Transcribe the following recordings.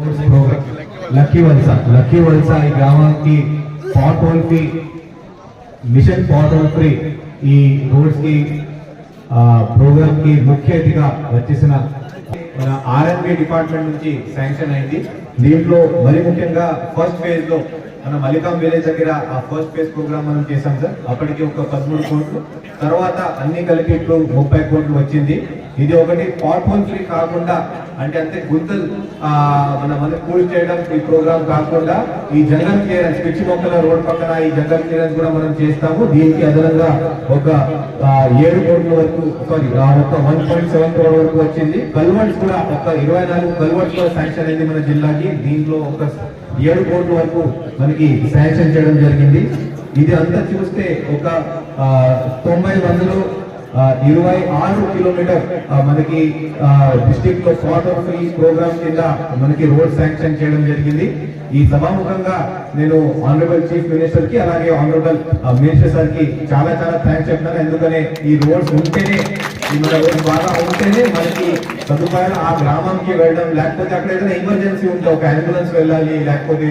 Lucky వలస lucky వలస ఈ గ్రామానికి pothole free mission pothole free ఈ రోడ్స్కి ప్రోగ్రామ్కి ముఖ్య అతిథిగా వచ్చేసిన మన ఆర్ఎన్బి డిపార్ట్మెంట్ నుంచి శాంక్షన్ అయింది. దీంట్లో మరి ముఖ్యంగా ఫస్ట్ ఫేజ్లో మన మలికాం విలేజ్ దగ్గర ఆ ఫస్ట్ ఫేజ్ ప్రోగ్రామ్ మనం చేసాం సార్. అప్పటికి ఒక పదమూడు కోట్లు. తర్వాత అన్ని కలిపి ఇప్పుడు ముప్పై కోట్లు వచ్చింది. ఇది ఒకటి పాట్ ఫ్రీ కాకుండా అంటే అంతే గుంతలు మన మన పూర్తి చేయడం ఈ ప్రోగ్రామ్ కాకుండా ఈ జంగల్ క్లియరెన్స్ పిచ్చి మొక్కల రోడ్ పక్కన ఈ జంగల్ క్లియరెన్స్ కూడా మనం చేస్తాము. దీనికి అదనంగా ఒక ఏడు కోట్ల వరకు సారీ ఒక వన్ పాయింట్ సెవెన్ కోట్ల వరకు వచ్చింది. కల్వర్ట్స్ కూడా ఒక ఇరవై నాలుగు కల్వర్ట్స్ కూడా శాంక్షన్ అయింది మన జిల్లాకి. దీంట్లో ఒక ఏడు కోట్ల వరకు మనకి శాంక్షన్ చేయడం జరిగింది. ఇది అంతా చూస్తే ఒక తొంభై వందలు ఇరవై ఆరు కిలోమీటర్ మనకి డిస్ట్రిక్ట్లో వాటర్ ఫ్రీ ప్రోగ్రామ్ కింద మనకి రోడ్ శాంక్షన్ చేయడం జరిగింది. ఈ సభాముఖంగా నేను ఆనరబుల్ చీఫ్ మినిస్టర్కి అలాగే ఆనరబుల్ మినిస్టర్ సార్కి చాలా చాలా థ్యాంక్స్ చెప్తాను ఎందుకనే ఈ రోడ్స్ ఉంటేనే ఈ బాగా ఉంటేనే మనకి సదుపాయాలు ఆ గ్రామంకి వెళ్ళడం లేకపోతే అక్కడ ఏదైనా ఎమర్జెన్సీ ఉంటే ఒక అంబులెన్స్ వెళ్ళాలి లేకపోతే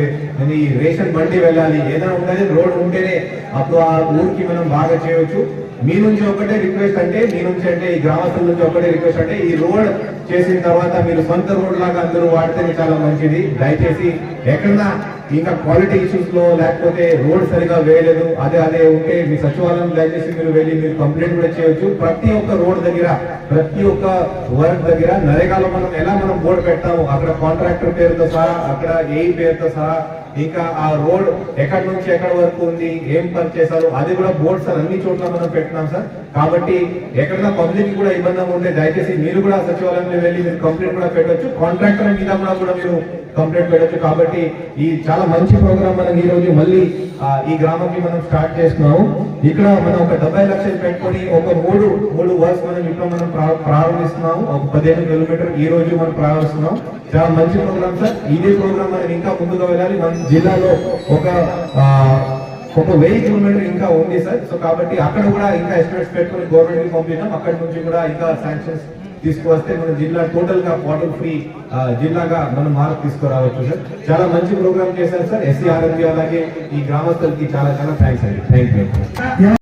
ఈ రేషన్ బండి వెళ్ళాలి ఏదైనా ఉండాలి రోడ్ ఉంటేనే అప్పుడు ఆ ఊరికి మనం బాగా చేయవచ్చు. మీ నుంచి ఒకటే రిక్వెస్ట్ అంటే మీ నుంచి అంటే ఈ గ్రామస్తుల నుంచి ఒకటే రిక్వెస్ట్ అంటే ఈ రోడ్ చేసిన తర్వాత మీరు సొంత రోడ్ లాగా అందరూ వాడితేనే చాలా మంచిది. దయచేసి ఎక్కడన్నా ఇంకా క్వాలిటీ ఇష్యూస్లో లేకపోతే రోడ్ సరిగా వేయలేదు అదే అదే ఉంటే మీ సచివాలయం దయచేసి మీరు వెళ్ళి మీరు కంప్లైంట్ కూడా చేయొచ్చు. ప్రతి ఒక్క రోడ్ దగ్గర ప్రతి ఒక్క వర్క్ దగ్గర నరేగాలో మనం ఎలా మనం బోర్డు పెట్టాము అక్కడ కాంట్రాక్టర్ పేరుతో సహా అక్కడ ఏ పేరుతో సహా ఇంకా ఆ రోడ్ ఎక్కడి నుంచి ఎక్కడి వరకు ఉంది ఏం పని చేశారు అది కూడా బోర్డ్స్ అన్ని చోట్ల మనం పెట్టినాం సార్. కాబట్టి ఎక్కడైనా పబ్లిక్ కూడా ఇబ్బంది ఉంటే దయచేసి మీరు కూడా సచివాలయంలో వెళ్ళి మీరు కంప్లైంట్ కూడా పెట్టొచ్చు. కాంట్రాక్టర్ మీద కూడా మీరు కంప్లైంట్ పెట్టొచ్చు. కాబట్టి ఈ చాలా మంచి ప్రోగ్రామ్ మనం ఈ రోజు మళ్ళీ ఈ గ్రామంకి మనం స్టార్ట్ చేస్తున్నాము. ఇక్కడ మనం ఒక డెబ్బై లక్షలు పెట్టుకొని ఒక మూడు మూడు వర్క్స్ మనం ఇప్పుడు మనం ప్రారంభిస్తున్నాము. ఒక పదిహేను కిలోమీటర్ ఈ రోజు మనం ప్రారంభిస్తున్నాం చాలా మంచి ప్రోగ్రామ్ సార్. ఇదే ప్రోగ్రామ్ మనం ఇంకా ముందుగా వెళ్ళాలి. మన జిల్లాలో ఒక ఒక వెయ్యి కిలోమీటర్ ఇంకా ఉంది సార్. సో కాబట్టి అక్కడ కూడా ఇంకా ఎస్టిమేట్స్ పెట్టుకొని గవర్నమెంట్కి పంపినాం అక్కడ నుంచి కూడా ఇంకా శాంక్షన్స్ తీసుకువస్తే మన జిల్లా టోటల్గా వాటర్ ఫ్రీ జిల్లాగా మనం మార్క్ తీసుకురావచ్చు సార్. చాలా మంచి ప్రోగ్రామ్ చేశారు సార్. ఎస్సీ ఆరోగ్య అలాగే ఈ గ్రామస్తులకి చాలా చాలా థ్యాంక్స్ అండి. Thank you